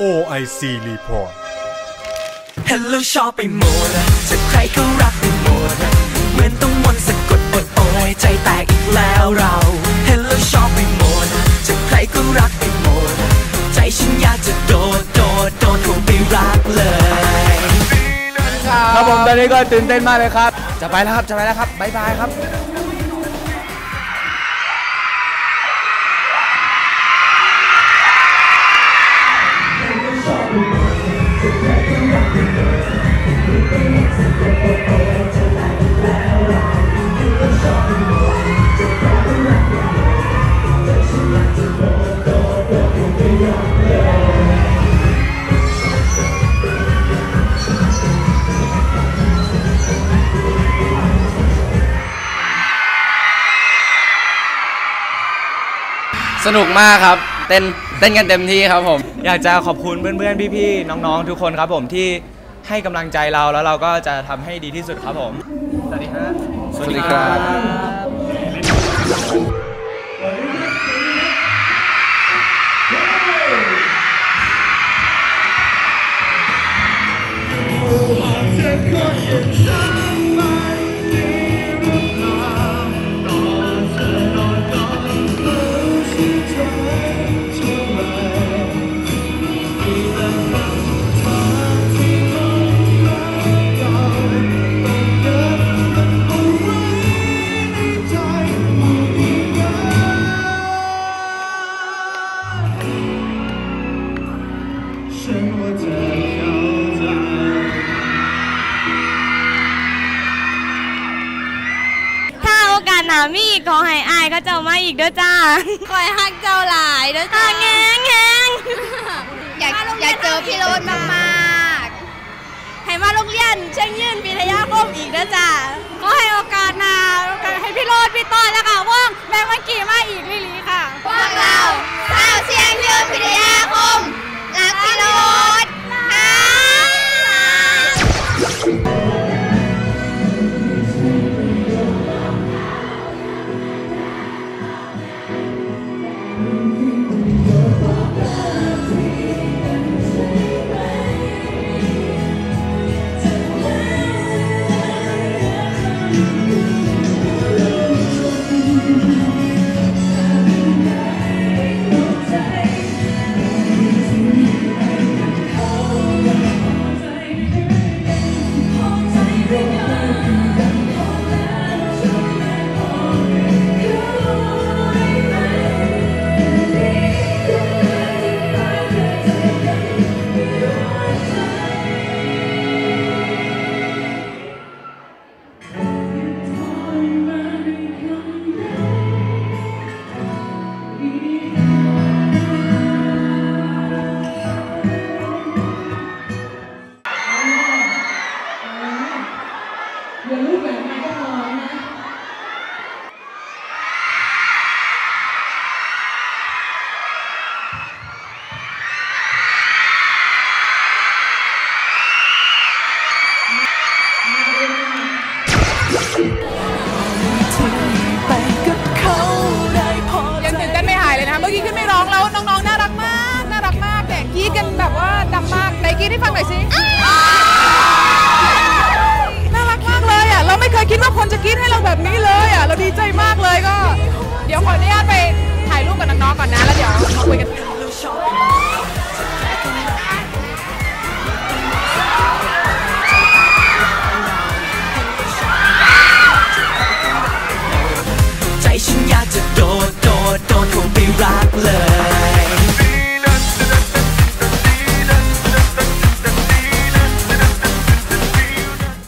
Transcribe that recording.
OIC Report Hello ชอบไปหมดจะใครก็รักไปหมดเหมือนต้องมนต์สะกดอดโอยใจแตกอีกแล้วเรา Hello ชอบไปหมดจะใครก็รักไปหมด ใจฉันอยากจะโดดโดดโดดเข้าไปรักเลยครับผมตอนนี้ก็ตื่นเต้นมากเลยครับ จะไปแล้วครับจะไปแล้วครับบ๊ายบายครับ สนุกมากครับ เต้นเต้นกันเต็มที่ครับผม อยากจะขอบคุณเพื่อนๆ พี่ๆ น้องๆ ทุกคนครับผมที่ให้กำลังใจเราแล้วเราก็จะทำให้ดีที่สุดครับผม สวัสดีครับ สวัสดีครับ ถ้าโอกาสหนามีอีกขอให้อายก็เจ้ามาอีกเด้อจ้าคอยฮักเจ้าหลายเด้ออ่าจ้าแงงแงงอยากอยากเจอพี่โรดมากให้มาโรงเรียนเชียงยืนพิทยาคมอีกเด้อจ้าก็ให้โอกาสหนาโอกา สิน่ารักมากเลยอะเราไม่เคยคิดว่าคนจะกรี๊ดให้เราแบบนี้เลยอะเราดีใจมากเลยก็ เดี๋ยวขออนุญาตไปถ่ายรูปกับน้องๆก่อนนะแล้วเดี๋ยวมาคุยกันฉันอยากจะโดดโดดโดดเข้าไปรักเลย